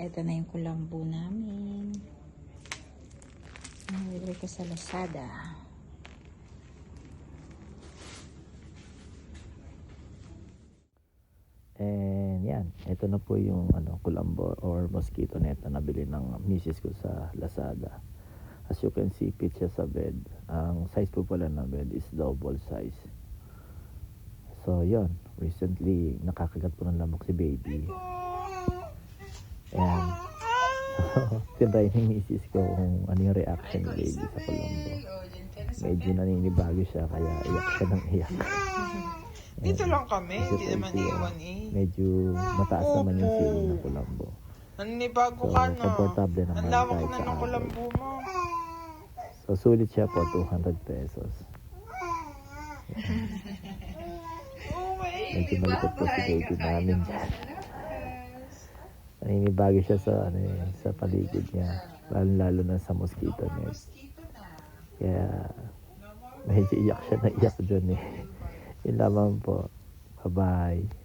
Ito na yung kulambo namin. Nabili ko sa Lazada. And yan, ito na po yung ano, kulambo or mosquito net na nabili ng misis ko sa Lazada. As you can see, fit siya sa bed. Ang size po pala ng bed is double size. So, yon Recently, nakakagat po ng lamok si baby. And, tinry ni misis ko kung ano yung reaction ni baby sa kulambo. Medyo naninibago siya, kaya iyak siya ng iyak. Dito lang kami, hindi naman iwan eh. Medyo mataas naman yung feeling ng kulambo. Naninibago So, ka na. komportable naman Ang lawak na ng kulambo mo. So, sulit siya po, 200 pesos. Oh, my Medyo malikot po si baby namin dyan. Naninibago siya sa, ano, eh, sa paligid niya. Lalo-lalo na sa mosquito net. Kaya, medyo iyak siya na iyak dyan eh. Yun lamang po. Bye-bye.